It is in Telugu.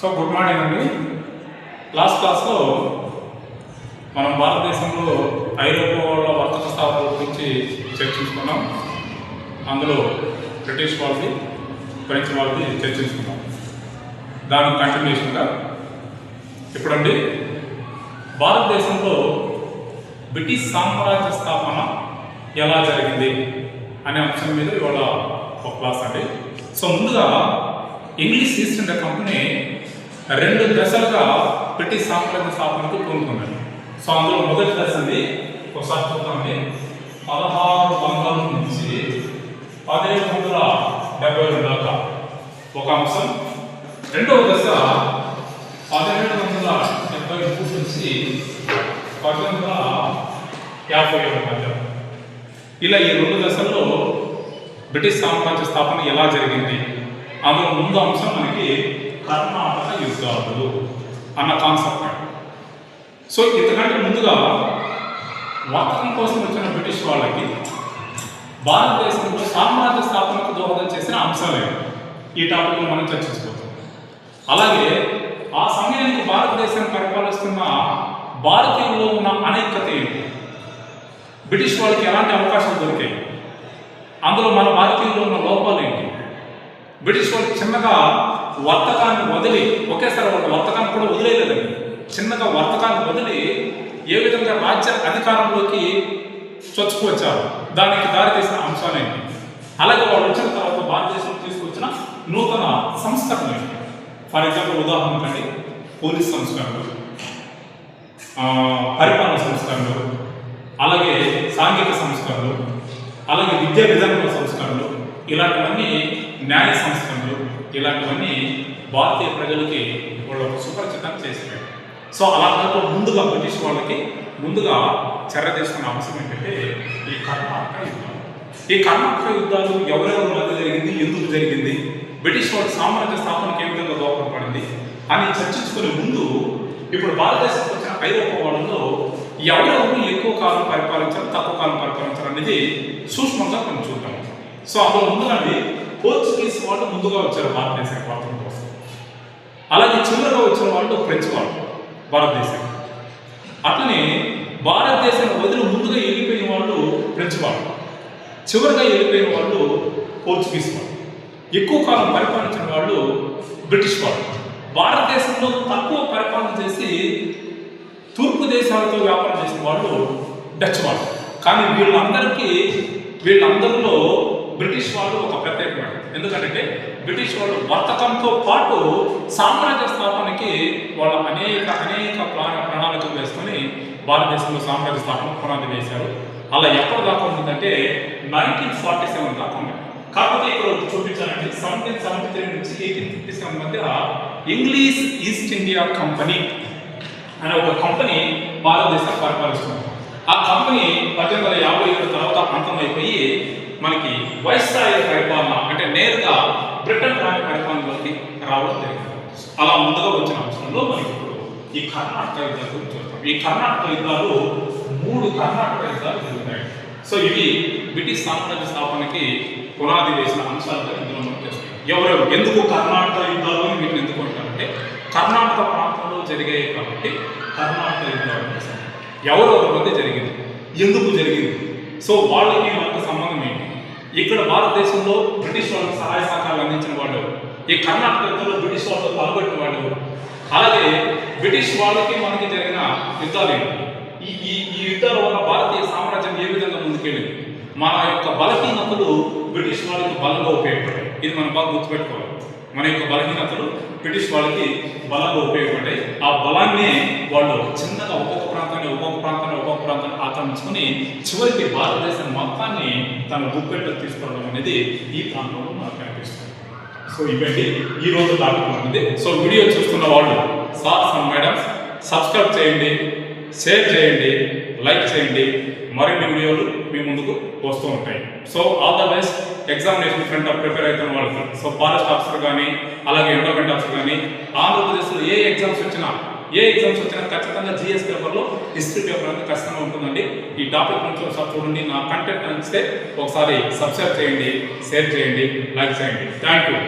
సో గుడ్ మార్నింగ్ అండి. లాస్ట్ క్లాస్లో మనం భారతదేశంలో ఐరోపా వాళ్ళ వర్తక స్థాపన గురించి చర్చించుకున్నాం అందులో బ్రిటిష్ వాళ్ళది ఫ్రెంచ్ వాళ్ళది చర్చించుకున్నాం దానికి కంటిన్యూషన్గా ఇప్పుడండి. భారతదేశంలో బ్రిటిష్ సామ్రాజ్య స్థాపన ఎలా జరిగింది అనే అంశం మీద ఇవాళ ఒక క్లాస్ అండి. సో ముందుగా ఇంగ్లీష్ ఈస్ట్ ఇండియా కంపెనీ రెండు దశలుగా బ్రిటిష్ సామ్రాజ్య స్థాపనకు పూనుకుందండి సో అందులో మొదటి దశ అండి ఒకసారి చూద్దామండి. పదహారు వందల నుంచి పదిహేడు వందల డెబ్బై రెండు దాకా. ఒక అంశం. రెండవ దశ పదిహేడు వందల డెబ్బై మూడు నుంచి పద్దెనిమిది వందల యాభై ఏడు మధ్య. ఇలా ఈ రెండు దశల్లో బ్రిటిష్ సామ్రాజ్య స్థాపన ఎలా జరిగింది? అందులో ముందు అంశం మనకి కర్ణాటక యుద్ధాలు అన్న కాన్సెప్ట్ సో ఇంతకంటే ముందుగా వర్తకం కోసం వచ్చిన బ్రిటిష్ వాళ్ళకి భారతదేశంలో సామ్రాజ్య స్థాపనకు దోహదం చేసిన అంశాలే. ఈ టాపిక్లో మనం చర్చించుకోవచ్చు అలాగే ఆ సమయానికి భారతదేశం పరిపాలిస్తున్న భారతీయుల్లో ఉన్న అనేకత ఏంటి? బ్రిటిష్ వాళ్ళకి ఎలాంటి అవకాశాలు దొరికాయి? అందులో మన భారతీయుల్లో ఉన్న లోపాలు ఏంటి? బ్రిటిష్ వాళ్ళు చిన్నగా వర్తకాన్ని వదిలి ఒకేసారి ఒక వర్తకాన్ని కూడా వదిలేదండి చిన్నగా వర్తకాన్ని వదిలి ఏ విధంగా రాజ్య అధికారంలోకి చొచ్చుకొచ్చారు దానికి దారితీసిన అంశాలేంటి అలాగే వాళ్ళు వచ్చిన తర్వాత భారతదేశంలో తీసుకొచ్చిన నూతన సంస్కరణ ఫర్ ఎగ్జాంపుల్ ఉదాహరణకండి పోలీస్ సంస్కరణలు పరిపాలన సంస్కరణలు అలాగే సాంఘిక సంస్కరణలు అలాగే విద్యా విధానంలో సంస్కరణలు ఇలాంటివన్నీ న్యాయ సంస్కరణలు ఇలాంటివన్నీ భారతీయ ప్రజలకి వాళ్ళు ఒక సుపరిచితం చేసినాయి. సో అలా కాకుండా ముందుగా బ్రిటిష్ వాళ్ళకి ముందుగా చర్య తీసుకున్న అంశం ఏంటంటే ఈ కర్ణాటక యుద్ధం ఈ కర్ణాటక యుద్ధాలు ఎవరెవరి మధ్య జరిగింది? ఎందుకు జరిగింది? బ్రిటిష్ వాళ్ళ సామ్రాజ్య స్థాపనకి ఏ విధంగా దోహదపడింది అని చర్చించుకునే ముందు ఇప్పుడు భారతదేశం వచ్చిన ఐరోపా వాళ్ళలో ఎవరెవరు ఎక్కువ కాలం పరిపాలించారు తక్కువ కాలం పరిపాలించారు అనేది సూక్ష్మంగా కొంచెం చూద్దాం. సో అందులో ముందుగానే పోర్చుగీస్ వాళ్ళు ముందుగా వచ్చారు భారతదేశానికి స్వాతంత్రం కోసం అలాగే చివరిగా వచ్చిన వాళ్ళు ఫ్రెంచ్ వాళ్ళు భారతదేశం అట్లనే భారతదేశం వదిలి ముందుగా వెళ్ళిపోయిన వాళ్ళు ఫ్రెంచ్ వాళ్ళు. చివరిగా వెళ్ళిపోయిన వాళ్ళు పోర్చుగీస్ వాళ్ళు. ఎక్కువ కాలం పరిపాలించిన వాళ్ళు బ్రిటిష్ వాళ్ళు. భారతదేశంలో తక్కువ పరిపాలన చేసి తూర్పు దేశాలతో వ్యాపారం చేసిన వాళ్ళు డచ్ వాళ్ళు. కానీ వీళ్ళందరికీ వీళ్ళందరిలో బ్రిటిష్ వాళ్ళు ఒక ప్రత్యేకమైన. ఎందుకంటే బ్రిటిష్ వాళ్ళు వర్తకంతో పాటు సామ్రాజ్య స్థాపనకి వాళ్ళ అనేక అనేక ప్లాన ప్రణాళికలు వేసుకొని భారతదేశంలో సామ్రాజ్య స్థాపన పునాది వేశారు. అలా ఎప్పటి దాకా ఉందంటే నైన్టీన్ ఫార్టీ సెవెన్ దాకా ఉంది. కాకపోతే ఇక్కడ చూపించాలంటే సెవెంటీన్ సెవెంటీ త్రీ నుంచి ఎయిటీన్ ఫిఫ్టీ సెవెన్ మధ్య ఇంగ్లీష్ ఈస్ట్ ఇండియా కంపెనీ అనే ఒక కంపెనీ భారతదేశం పరిపాలిస్తుంది. ఆ కంపెనీ పద్దెనిమిది వందల యాభై ఏడు తర్వాత అంతమైపోయి మనకి వైస్రాయ్ పరిపాలన అంటే నేరుగా బ్రిటన్ రాయ పరిపాలనలోకి రావడం జరిగింది. అలా ముందుగా వచ్చిన అంశంలో మనకి ఇప్పుడు ఈ కర్ణాటక యుద్ధాల గురించి చూస్తాం. ఈ కర్ణాటక యుద్ధాలు మూడు కర్ణాటక యుద్ధాలు జరుగుతాయి సో ఇవి బ్రిటిష్ సామ్రాజ్య స్థాపనకి పునాది వేసిన అంశాలుగా ఇందులో మనం చేస్తాం ఎవరెవరు ఎందుకు కర్ణాటక యుద్ధాలు అని వీటిని ఎందుకు అంటారంటే కర్ణాటక ప్రాంతంలో జరిగాయి కాబట్టి కర్ణాటక యుద్ధాలు అని ఎవరెవరి మధ్య జరిగింది? ఎందుకు జరిగింది? సో వాళ్ళకి మనకు సంబంధం ఏంటి? ఇక్కడ భారతదేశంలో బ్రిటిష్ వాళ్ళకి సహాయ సహకారాలు అందించిన వాళ్ళు ఈ కర్ణాటక యుద్ధంలో బ్రిటిష్ వాళ్ళతో పాల్గొట్టిన వాళ్ళు అలాగే బ్రిటిష్ వాళ్ళకి మనకి జరిగిన యుద్ధాలు ఏంటి? ఈ ఈ ఈ యుద్ధాల వల్ల భారతీయ సామ్రాజ్యం ఏ విధంగా ముందుకెళ్ళింది? మన యొక్క బలహీనతలు బ్రిటిష్ వాళ్ళకి బలంగా ఉపయోగపడ్డాయి. ఇది మనం బాగా గుర్తుపెట్టుకోవాలి. మన యొక్క బలహీనతలు బ్రిటిష్ వాళ్ళకి బలంగా ఉపయోగపడ్డాయి. ఆ బలాన్ని వాళ్ళు చిన్నగా ఒక్కొక్క ప్రాంతాన్ని ఒక్కొక్క ప్రాంతాన్ని ఒక్కొక్క ప్రాంతాన్ని ఆక్రమించుకొని చివరికి భారతదేశం మొత్తాన్ని తన గుప్పెట్లో తీసుకోవడం అనేది ఈ ప్రాంతంలో మనకు కనిపిస్తుంది. సో ఇవండి ఈ రోజు దాటుకుంటుంది సో వీడియో చూస్తున్న వాళ్ళు సార్స్ అండ్ మేడమ్స్ సబ్స్క్రైబ్ చేయండి షేర్ చేయండి లైక్ చేయండి. మరిన్ని వీడియోలు మీ ముందుకు వస్తూ ఉంటాయి. So all the best. Examination front of prepare అవుతున్న వాళ్ళకి. సో ఫారెస్ట్ ఆఫీసర్ కానీ అలాగే ఎండోమెంట్ ఆఫీసర్ కానీ ఆంధ్రప్రదేశ్లో ఏ ఎగ్జామ్స్ వచ్చినా ఏ ఎగ్జామ్స్ వచ్చినా ఖచ్చితంగా జిఎస్ పేపర్లో హిస్టరీ పేపర్ అనేది ఖచ్చితంగా ఉంటుందండి. ఈ టాపిక్ నుంచి ఒకసారి చూడండి. నా కంటెంట్ నచ్చితే ఒకసారి సబ్స్క్రైబ్ చేయండి షేర్ చేయండి లైక్ చేయండి. Thank you